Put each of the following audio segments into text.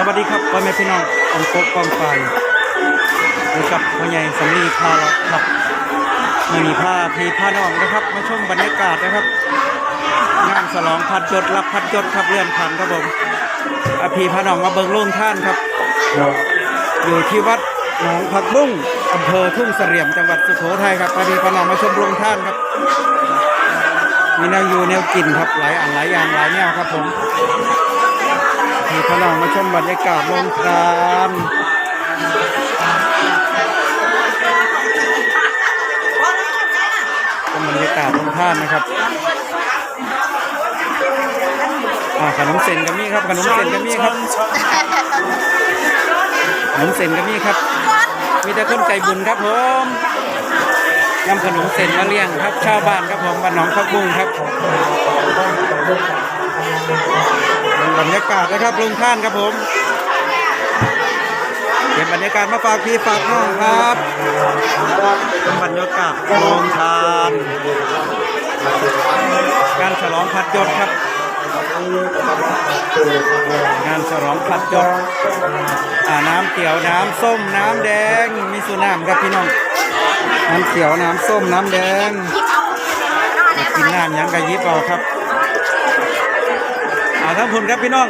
สวัสดีครับพ่อแม่พี่น้ององค์กบกองไฟอยู่กับพ่อใหญ่สำลีพาเราครับมื่อนี้าพี่พาน้องนะครับ มาชมบรรยากาศนะครับ งานฉลองพัดยศรับพัดยศครับเลื่อนพันครับผมอาพี่พาน้องมาเบิงโรงท่านครับ อยู่ที่วัดหนองผักบุ้งอำเภอทุ่งเสลี่ยมจังหวัดสุโขทัยครับพาพี่พาน้องมาชมโรงท่านครับมีแนวอยู่แนวกินครับหลายอันหลายอย่างหลายแนวครับผม มีพน้องมาชมบรรยากาศลงทานชมบรรยากาศลงทานนะครับอ่าขนมเส้นก็มีครับขนมเส้นก็มีครับขนมเส้นก็มีครับ มีแต่คนใจบุญครับผมนำขนมเส้นมาเลี้ยงครับ ชาวบ้านครับผมบ้านหนองพักบุ้งครับ บรรยากาศนะครับลงท่านครับผมเป็นบรรยากาศมาฝากพี่ฝากน้องครับเป็นบรรยากาศลงทานงานฉลองพัดยศครับ งานฉลองพัดยศน้ำเขียวน้ำส้มน้ำแดงมีสุน้ำครับพี่น้องน้ำเขียวน้ำส้มน้ำแดงยากกินน้ำหยังกะยิบเอาครับ อาทั้งพุ่นครับพี่น้อง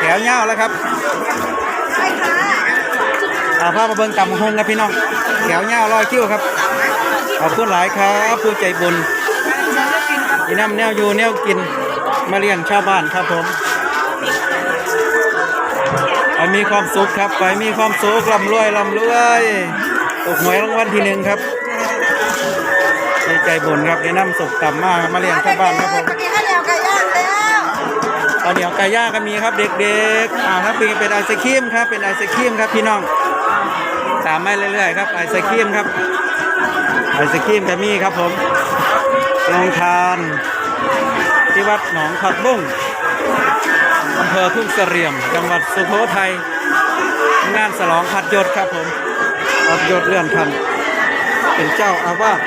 แถวเงาวแล้วครับอาภาพมาเบิ่งตำหงครับพี่น้อง แถวเงาวลอยคิ้วครับ ขอบคุณหลายครับผู้ใจบุญอีน้ำแนวอยู่แนวกินมาเลี้ยงชาวบ้านครับผมไปมีความสุขครับไปมีความสุขร่ำรวยร่ำรวยตกหวยรางวัลที่หนึ่งครับ ใจใจบุญครับอีน้ำสุขต่ำมากมาเลี้ยงชาวบ้านครับผม ข้าวเหนียวไก่ย่างก็มีครับเด็กๆอ่าครับเป็นเป็นไอศครีมครับเป็นไอศครีมครับพี่น้องตามมาเรื่อยๆครับไอศครีมครับไอศครีมก็มีครับผมลงทาน ที่วัดหนองผักบุ้งอำเภอทุ่งเสลี่ยม จังหวัดสุโขทัยงานฉลองพัดยศครับผมพัดยศเลื่อนพันเป็นเจ้าอาวาส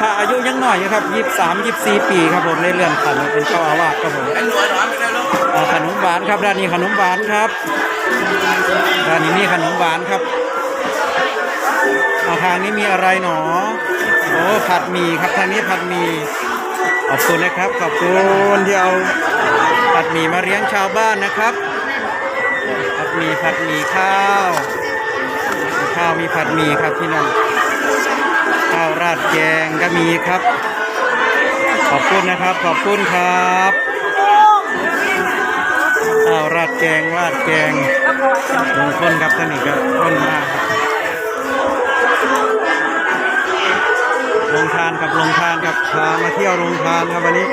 ถ้าอายุยังหน้อยอยู่ครับยี่สามยี่สี่ปีครับผมในเรื่องขันเป็นเจ้าอาวาสครับผมขนมหวานครับร้านนี้ขนมหวานครับร้านนี้มีขนมหวานครับทางนี้มีอะไรหนอโอ้ผัดหมี่ครับทางนี้ผัดหมี่ขอบคุณนะครับ ขอบคุณที่เอาผัดหมี่มาเลี้ยงชาวบ้านนะครับ ผัดหมี่ผัดหมี่ข้าว ข้าวมีผัดหมี่ครับพี่น้อง ข้าวราดแกงก็มีครับ ขอบคุณนะครับ ขอบคุณครับข้าวราดแกงราดแกงลงคนครับท่านนี้ก็คนมากลงทานกับลงทานกับพามาเที่ยวลงทานครับวันนี้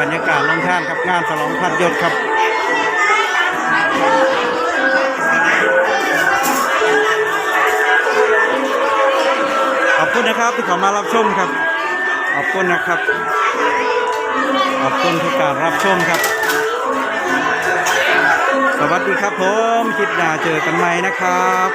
บรรยากาศลงทานกับงานฉลองพัดยศครับ คุณนะครับที่เขามารับชมครับ ขอบคุณนะครับ ขอบคุณทุกการรับชมครับ สวัสดีครับผม คิดดาเจอกันใหม่นะครับ